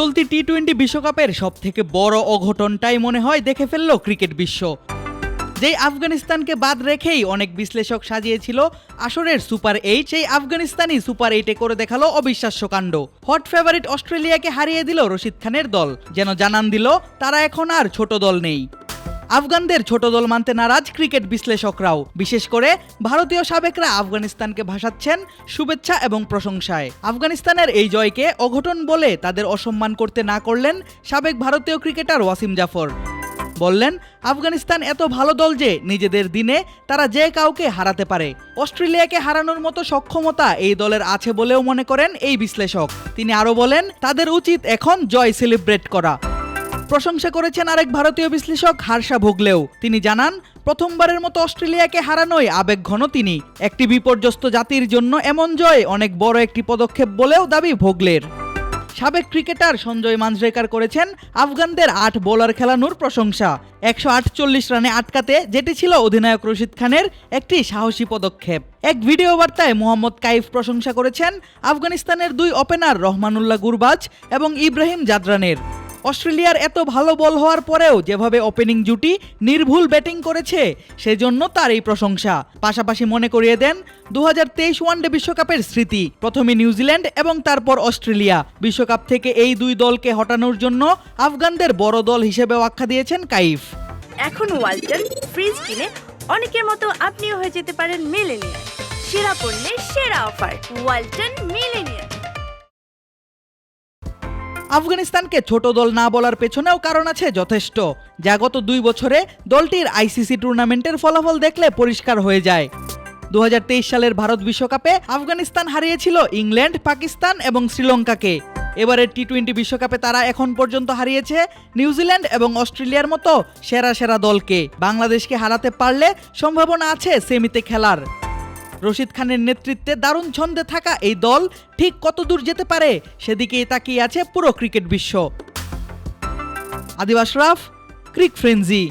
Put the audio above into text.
চলতি T twenty বিশ্বকাপের সব থেকে বড় অঘটনটাই মনে হয় দেখে ফেলল ক্রিকেট বিশ্ব। যেই আফগানিস্তানকে বাদ রেখেই অনেক বিশ্লেষক সাজিয়েছিল আসরের সুপার এইট, সেই আফগানিস্তানই সুপার এইটে করে দেখাল অবিশ্বাস্য কাণ্ড। হট ফেভারিট অস্ট্রেলিয়াকে হারিয়ে দিল রশিদ খানের দল। যেন জানান দিল, তারা এখন আর ছোট দল নেই। আফগানদের ছোট দল মানতে নারাজ ক্রিকেট বিশ্লেষকরাও। বিশেষ করে ভারতীয় সাবেকরা আফগানিস্তানকে ভাসাচ্ছেন শুভেচ্ছা এবং প্রশংসায়। আফগানিস্তানের এই জয়কে অঘটন বলে তাদের অসম্মান করতে না করলেন সাবেক ভারতীয় ক্রিকেটার ওয়াসিম জাফর। বললেন, আফগানিস্তান এত ভালো দল যে নিজেদের দিনে তারা যে কাউকে হারাতে পারে। অস্ট্রেলিয়াকে হারানোর মতো সক্ষমতা এই দলের আছে বলেও মনে করেন এই বিশ্লেষক। তিনি আরও বলেন, তাদের উচিত এখন জয় সেলিব্রেট করা। প্রশংসা করেছেন আরেক ভারতীয় বিশ্লেষক হার্ষা ভোগলেও। তিনি জানান, প্রথমবারের মতো অস্ট্রেলিয়াকে হারানোই আবেগঘন তিনি। একটি বিপর্যস্ত জাতির জন্য এমন জয় অনেক বড় একটি পদক্ষেপ বলেও দাবি ভোগলের। সাবেক ক্রিকেটার সঞ্জয় মানজরেকার করেছেন আফগানদের আট বোলার খেলানোর প্রশংসা। একশো আটচল্লিশ রানে আটকাতে যেটি ছিল অধিনায়ক রশিদ খানের একটি সাহসী পদক্ষেপ। এক ভিডিও বার্তায় মোহাম্মদ কাইফ প্রশংসা করেছেন আফগানিস্তানের দুই ওপেনার রহমানুল্লাহ গুরবাজ এবং ইব্রাহিম জাদরানের। অস্ট্রেলিয়ার এত ভালো বল হওয়ার পরেও যেভাবে ওপেনিং জুটি নির্ভুল ব্যাটিং করেছে, সেজন্য তার এই প্রশংসা। পাশাপাশি মনে করিয়ে দেন দু ওয়ানডে বিশ্বকাপের স্মৃতি, প্রথমে নিউজিল্যান্ড এবং তারপর অস্ট্রেলিয়া। বিশ্বকাপ থেকে এই দুই দলকে হটানোর জন্য আফগানদের বড় দল হিসেবেও আখ্যা দিয়েছেন কাইফ। এখন ওয়ালটন, ফ্রিজ কিনে অনেকের মতো আপনিও হয়ে যেতে পারেন মিলেনিয়ার সেরা পণ্যের সেরা অফার, ওয়ালটন মিলেনিয়ার আফগানিস্তানকে ছোট দল না বলার পেছনেও কারণ আছে যথেষ্ট। যা গত দুই বছরে দলটির আইসিসি টুর্নামেন্টের ফলাফল দেখলে পরিষ্কার হয়ে যায়। দু হাজার তেইশ সালের ভারত বিশ্বকাপে আফগানিস্তান হারিয়েছিল ইংল্যান্ড, পাকিস্তান এবং শ্রীলঙ্কাকে। এবারের টি টোয়েন্টি বিশ্বকাপে তারা এখন পর্যন্ত হারিয়েছে নিউজিল্যান্ড এবং অস্ট্রেলিয়ার মতো সেরা সেরা দলকে। বাংলাদেশকে হারাতে পারলে সম্ভাবনা আছে সেমিতে খেলার। রশিদ খানের নেতৃত্বে দারুণ ছন্দে থাকা এই দল ঠিক কত দূর যেতে পারে সেদিকেই তাকিয়ে আছে পুরো ক্রিকেট বিশ্ব। আদিবাস রাফ, ক্রিক ফ্রেন্জি